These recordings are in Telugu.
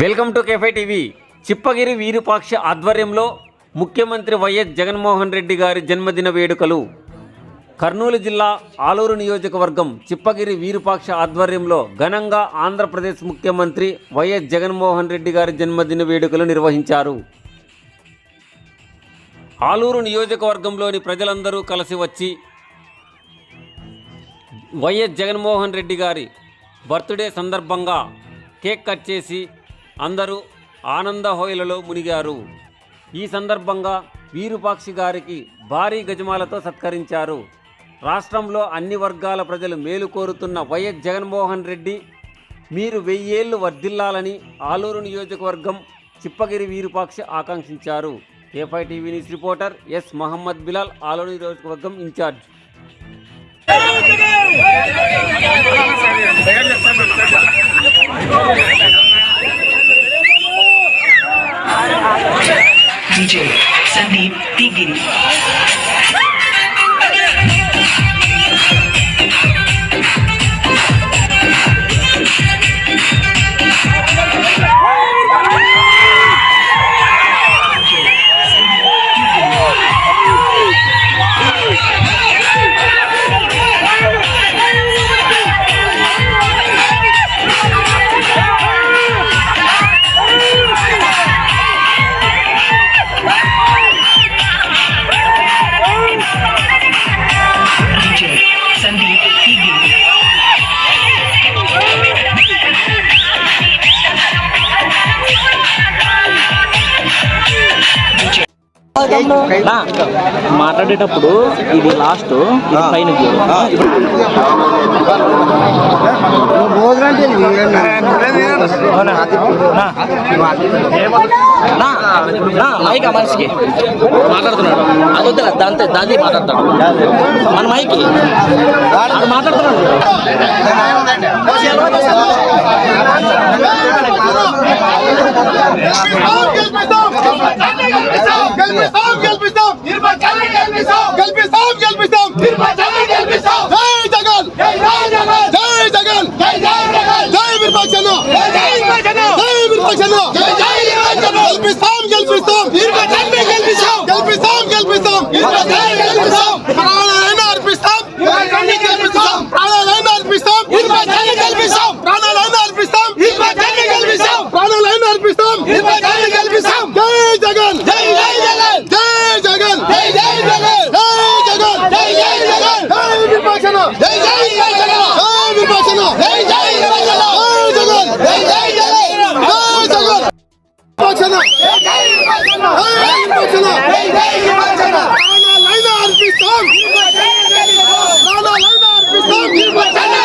Welcome to cafe TV. Chippagiri Virupaksha ఆధ్వర్యంలో ముఖ్యమంత్రి వైఎస్ జగన్మోహన్ రెడ్డి గారి జన్మదిన వేడుకలు. కర్నూలు జిల్లా ఆలూరు నియోజకవర్గం చిప్పగిరి వీరుపాక్ష ఆధ్వర్యంలో ఘనంగా ఆంధ్రప్రదేశ్ ముఖ్యమంత్రి వైఎస్ జగన్మోహన్ రెడ్డి గారి జన్మదిన వేడుకలు నిర్వహించారు. ఆలూరు నియోజకవర్గంలోని ప్రజలందరూ కలిసి వచ్చి వైఎస్ జగన్మోహన్ రెడ్డి గారి బర్త్డే సందర్భంగా కేక్ కట్ చేసి అందరూ ఆనంద హోయలలో మునిగారు ఈ సందర్భంగా వీరుపాక్షి గారికి భారీ గజమాలతో సత్కరించారు రాష్ట్రంలో అన్ని వర్గాల ప్రజలు మేలు కోరుతున్న వైఎస్ జగన్మోహన్ రెడ్డి మీరు వెయ్యేళ్ళు వర్ధిల్లాలని ఆలూరు నియోజకవర్గం చిప్పగిరి వీరుపాక్షి ఆకాంక్షించారు A five TV news reporter S Mohammed Bilal Aluru నియోజకవర్గం ఇన్ఛార్జ్ DJ Sandeep Tigiri. మాట్లాడేటప్పుడు ఇది లాస్ట్ ఇది పైన మైక్ ఆ మనిషికి మాట్లాడుతున్నాడు అదొద్దు దాంతో దాది మాట్లాడతాడు మన మైకి మాట్లాడుతున్నాడు గెలిపిస్తాం గెలిపిస్తాం గెలిపిస్తాం గెలిపిస్తాం గెలిపిస్తాం గెలిపిస్తాం జై జగన్ జై జగన్ జై విపక్షను జై విపక్షను గెలిపిస్తాం గెలిపిస్తాం గెలిపిస్తాం గెలిపిస్తాం గెలిపిస్తాం అర్పిస్తాం ప్రాణాలైనా అర్పిస్తాం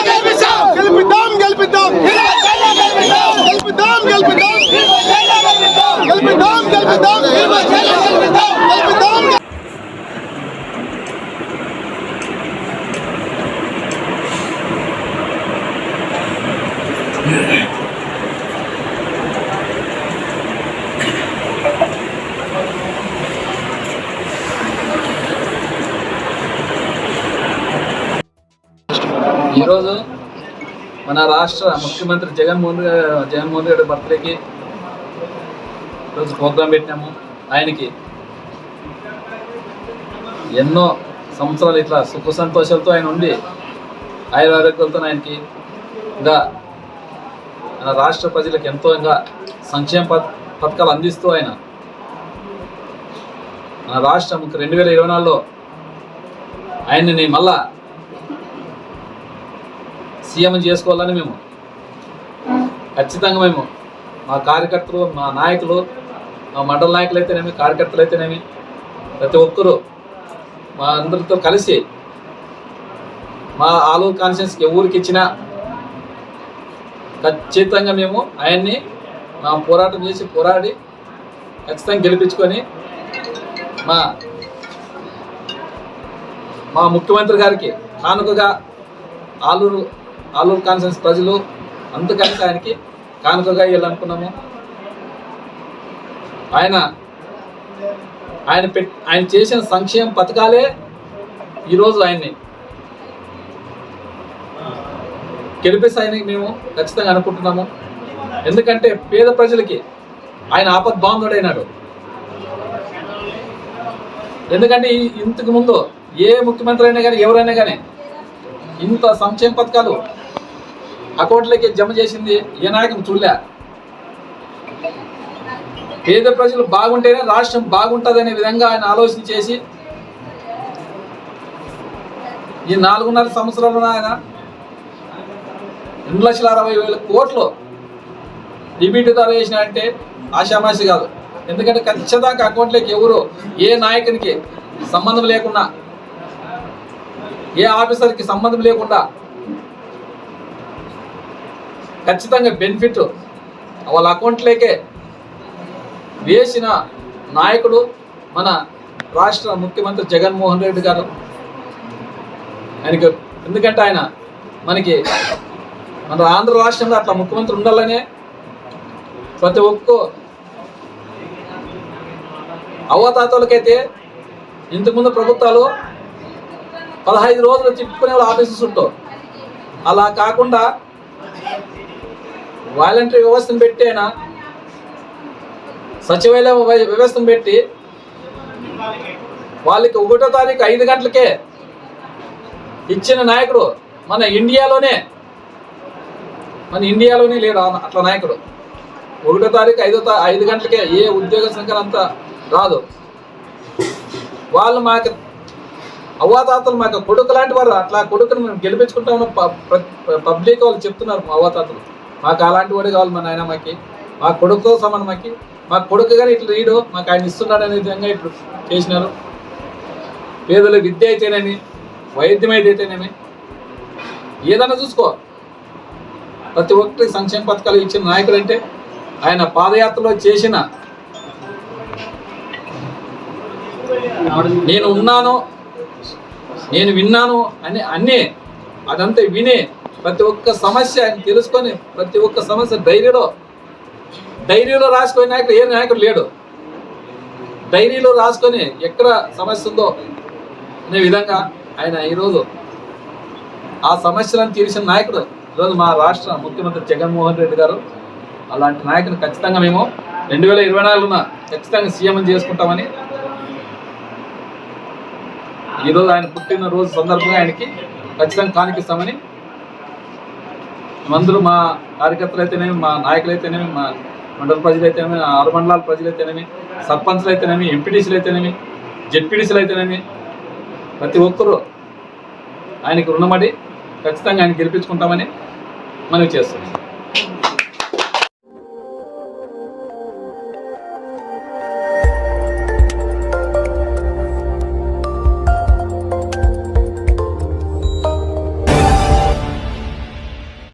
ఈరోజు మన రాష్ట్ర ముఖ్యమంత్రి జగన్మోహన్ జగన్మోహన్ రెడ్డి బర్త్డేకి ఈరోజు ప్రోగ్రాం పెట్టినాము. ఆయనకి ఎన్నో సంవత్సరాలు ఇట్లా సుఖ సంతోషాలతో ఆయన ఉండి ఆయుర్వేదకులతో ఆయనకి ఇంకా మన రాష్ట్ర ప్రజలకు ఎంతో ఇంకా సంక్షేమ పథకాలు అందిస్తూ ఆయన. మన రాష్ట్రం రెండు వేల ఇరవై నాలుగులో ఆయన్ని మళ్ళా సీఎం చేసుకోవాలని మేము. ఖచ్చితంగా మేము మా కార్యకర్తలు మా నాయకులు మా మండల నాయకులు అయితేనేమి కార్యకర్తలు అయితేనేమి ప్రతి ఒక్కరూ మా అందరితో కలిసి మా ఆలో కాన్ఫరెన్స్కి ఊరికి ఇచ్చినా ఖచ్చితంగా మేము ఆయన్ని మా పోరాటం చేసి పోరాడి ఖచ్చితంగా గెలిపించుకొని మా మా ముఖ్యమంత్రి గారికి కానుకగా ఆలూరు ఆలూరు కాన్ఫరెన్స్ ప్రజలు అందుకని ఆయనకి కానుకగా ఇవ్వాలనుకున్నాము ఆయన ఆయన పెట్ ఆయన చేసిన సంక్షేమ పథకాలే ఈరోజు ఆయన్ని గెలిపేసి మేము ఖచ్చితంగా అనుకుంటున్నాము. ఎందుకంటే పేద ప్రజలకి ఆయన ఆపద్ బాంధుడైనాడు. ఎందుకంటే ఇంతకు ముందు ఏ ముఖ్యమంత్రి అయినా కానీ ఎవరైనా కానీ ఇంత సంక్షేమ పథకాలు అకౌంట్లోకి జమ చేసింది ఏ చూడలే. పేద ప్రజలు బాగుంటేనే రాష్ట్రం బాగుంటుందనే విధంగా ఆయన ఆలోచన చేసి ఈ నాలుగున్నర సంవత్సరాలు ఆయన రెండు లక్షల అరవై వేల కోట్లు డిబిటీ ద్వారా వేసిన అంటే ఆషామాషి కాదు. ఎందుకంటే ఖచ్చితంగా అకౌంట్లోకి ఎవరు ఏ నాయకునికి సంబంధం లేకుండా ఏ ఆఫీసర్కి సంబంధం లేకుండా ఖచ్చితంగా బెనిఫిట్ వాళ్ళ అకౌంట్లోకే వేసిన నాయకుడు మన రాష్ట్ర ముఖ్యమంత్రి జగన్మోహన్ రెడ్డి గారు. ఆయనకు ఎందుకంటే ఆయన మనకి మన ఆంధ్ర రాష్ట్రంలో అట్లా ముఖ్యమంత్రి ఉండాలనే ప్రతి ఒక్క అవతాతలకైతే ఇంతకుముందు ప్రభుత్వాలు పదహైదు రోజులు తిప్పుకునే వాళ్ళు ఆఫీసెస్ ఉంటావు అలా కాకుండా వాలంటరీ వ్యవస్థను పెట్టేనా సచివాలయ వ్య- వ్యవస్థను పెట్టి వాళ్ళకి ఒకటో తారీఖు ఐదు గంటలకే ఇచ్చిన నాయకుడు మన ఇండియాలోనే మన ఇండియాలోనే లేడు అట్లా నాయకుడు. ఒకటో తారీఖు ఐదో తా ఐదు గంటలకే ఏ ఉద్యోగ సంఖ్య అంతా రాదు. వాళ్ళు మాకు అవ్వాతాతలు మాకు కొడుకు లాంటి వారు అట్లా కొడుకుని మేము గెలిపించుకుంటామని పబ్లిక్ వాళ్ళు చెప్తున్నారు మా అవ్వాతాతలు. మాకు అలాంటి వాడు కావాలి మా నాయన మాకి. మా కొడుకు సమానం మాకి. మా కొడుకు కానీ ఇట్లా రీడు మాకు ఆయన ఇస్తున్నాడు అనే విధంగా ఇప్పుడు చేసినారు. పేదలు విద్య అయితేనేమి వైద్యం అయితేనేమి ఏదైనా చూసుకో. ప్రతి ఒక్కరికి సంక్షేమ పథకాలు ఇచ్చిన నాయకుడు అంటే ఆయన పాదయాత్రలో చేసిన నేను ఉన్నాను నేను విన్నాను అని అన్నీ అదంతా విని ప్రతి ఒక్క సమస్య ఆయన తెలుసుకొని ప్రతి ఒక్క సమస్య డైరీలో డైరీలో రాసుకునే నాయకుడు ఏ నాయకుడు లేడు. డైరీలో రాసుకొని ఎక్కడ సమస్య ఉందో అనే విధంగా ఆయన ఈరోజు ఆ సమస్యలను తీర్చిన నాయకుడు ఈరోజు మా రాష్ట్ర ముఖ్యమంత్రి జగన్మోహన్ రెడ్డి గారు అలాంటి నాయకుని ఖచ్చితంగా మేము రెండు వేల ఇరవై నాలుగున ఖచ్చితంగా సీఎం చేసుకుంటామని. ఈరోజు ఆయన పుట్టినరోజు సందర్భంగా ఆయనకి ఖచ్చితంగా కానికిస్తామని. మేమందరూ మా కార్యకర్తలు అయితేనేమి మా నాయకులు అయితేనేమి మా మండల ప్రజలు అయితేనేమి ఆరు మండలాల ప్రజలు అయితేనేమి సర్పంచ్లు అయితేనేమి ఎంపీటీసీలు అయితేనేమి జెడ్పీటీసీలు అయితేనేమి ప్రతి ఒక్కరూ ఆయనకి రుణమడి ఖచ్చితంగా ఆయన గెలిపించుకుంటామని మనవి చేస్తున్నాం.